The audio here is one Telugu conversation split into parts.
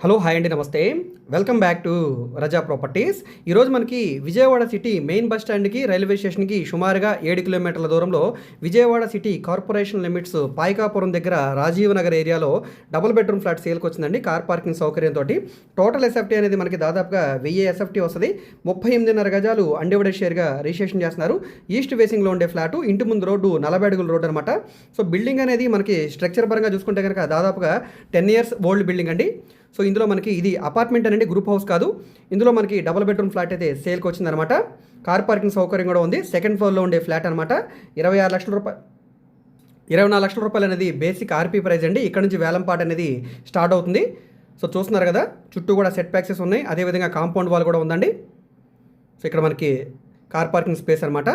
హలో హాయ్ అండి నమస్తే. Welcome back to Raza properties. ఈరోజు మనకి విజయవాడ సిటీ మెయిన్ బస్ స్టాండ్కి రైల్వే స్టేషన్కి సుమారుగా ఏడు కిలోమీటర్ల దూరంలో Vijayawada city corporation limits Payakapuram దగ్గర రాజీవ్ నగర్ ఏరియాలో డబుల్ బెడ్రూమ్ ఫ్లాట్ సేల్కి వచ్చిందండి కార్ పార్కింగ్ సౌకర్యంతో టోటల్ ఎస్ఎఫ్టీ అనేది మనకి దాదాపుగా వెయ్యి ఎస్ఎఫ్టీ వస్తుంది. ముప్పై ఎనిమిదిన్నర గజాలు అన్డివైడెడ్ షేర్గా రిజిస్ట్రేషన్ చేస్తున్నారు. ఈస్ట్ వేసింగ్లో ఉండే ఫ్లాటు ఇంటి ముందు రోడ్డు నలభై అడుగుల రోడ్డు అనమాట సో బిల్డింగ్ అనేది మనకి స్ట్రక్చర్ పరంగా చూసుకుంటే కనుక దాదాపుగా టెన్ ఇయర్స్ ఓల్డ్ బిల్డింగ్ అండి. సో ఇందులో మనకి ఇది అపార్ట్మెంట్ అనేది గ్రూప్ హౌస్ కాదు. ఇందులో మనకి డబుల్ బెడ్రూమ్ ఫ్లాట్ అయితే సేల్కి వచ్చిందనమాట. కార్ పార్కింగ్ సౌకర్యం కూడా ఉంది. సెకండ్ ఫ్లోర్లో ఉండే ఫ్లాట్ అనమాట. ఇరవై ఆరు లక్షల రూపాయలు ఇరవై నాలుగు లక్షల రూపాయలు అనేది బేసిక్ ఆర్పీ ప్రైస్ అండి. ఇక్కడ నుంచి వేలంపాట అనేది స్టార్ట్ అవుతుంది. సో చూస్తున్నారు కదా చుట్టూ కూడా సెట్ ప్యాక్సెస్ ఉన్నాయి. అదేవిధంగా కాంపౌండ్ వాల్ కూడా ఉందండి. సో ఇక్కడ మనకి కార్ పార్కింగ్ స్పేస్ అనమాట.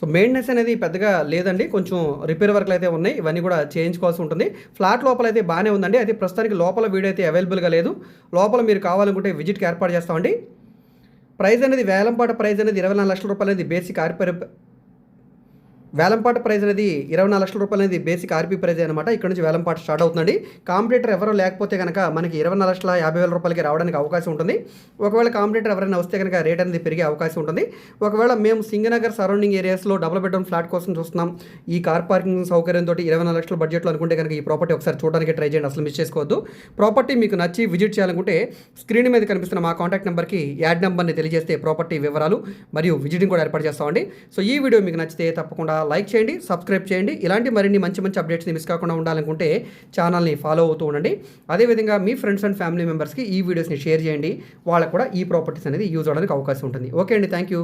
సో మెయింటెనెన్స్ అనేది పెద్దగా లేదండి. కొంచెం రిపేర్ వర్క్లు అయితే ఉన్నాయి. ఇవన్నీ కూడా చేయించుకోవాల్సి ఉంటుంది. ఫ్లాట్ లోపల అయితే బాగానే ఉందండి. అయితే ప్రస్తుతానికి లోపల వీడియో అయితే అవైలబుల్గా లేదు. లోపల మీరు కావాలనుకుంటే విజిట్కి ఏర్పాటు చేస్తామండి. ప్రైస్ అనేది వేలంపాట ప్రైస్ అనేది ఇరవై నాలుగు లక్షల రూపాయలు అనేది బేసిక్ ఆర్పీ వేలంపాట ప్రైజ్ అనేది ఇరవై నాలుగు లక్షల రూపాయలు అనేది బేసిక్ ఆర్పీ ప్రైజ్ అనమాట ఇక్కడ నుంచి వేలంపాట స్టార్ట్ అవుతుందండి. కాంపిటేటర్ ఎవరో లేకపోతే కనుక మనకి ఇరవై నాలుగు లక్షల యాభై వేల రూపాయలకి రావడానికి అవకాశం ఉంటుంది. ఒకవేళ కాంపిటేటర్ ఎవరైనా వస్తే కనుక రేట్ అనేది పెరిగే అవకాశం ఉంటుంది. ఒకవేళ మేము సింగనగర్ సరౌండింగ్ ఏరియాస్లో డబుల్ బెడ్రూమ్ ఫ్లాట్ కోసం చూస్తున్నాం. ఈ కార్ పార్కింగ్ సౌకర్యంతో ఇరవై నాలుగు లక్షల బడ్జెట్లో అనుకుంటే కనుక ఈ ప్రాపర్టీ ఒకసారి చూడడానికి ట్రై చేయండి. అసలు మిస్ చేసుకోవద్దు. ప్రాపర్టీ మీకు నచ్చి విజిట్ చేయాలనుకుంటే స్క్రీన్ మీద కనిపిస్తున్న మా కాంటాక్ట్ నెంబర్కి యాడ్ నెంబర్ని తెలియజేస్తే ప్రాపర్టీ వివరాలు మరియు విజిటింగ్ కూడా ఏర్పాటు చేస్తామండి. సో ఈ వీడియో మీకు నచ్చితే తప్పకుండా లైక్ చేయండి సబ్స్క్రైబ్ చేయండి. ఇలాంటి మరిన్ని మంచి మంచి అప్డేట్స్ని మిస్ కాకుండా ఉండాలనుకుంటే ఛానల్ని ఫాలో అవుతూ ఉండండి. అదేవిధంగా మీ ఫ్రెండ్స్ అండ్ ఫ్యామిలీ మెంబర్స్కి ఈ వీడియోస్ని షేర్ చేయండి. వాళ్ళకు కూడా ఈ ప్రాపర్టీస్ అనేది యూజ్ అవడానికి అవకాశం ఉంటుంది. ఓకే అండి థ్యాంక్ యూ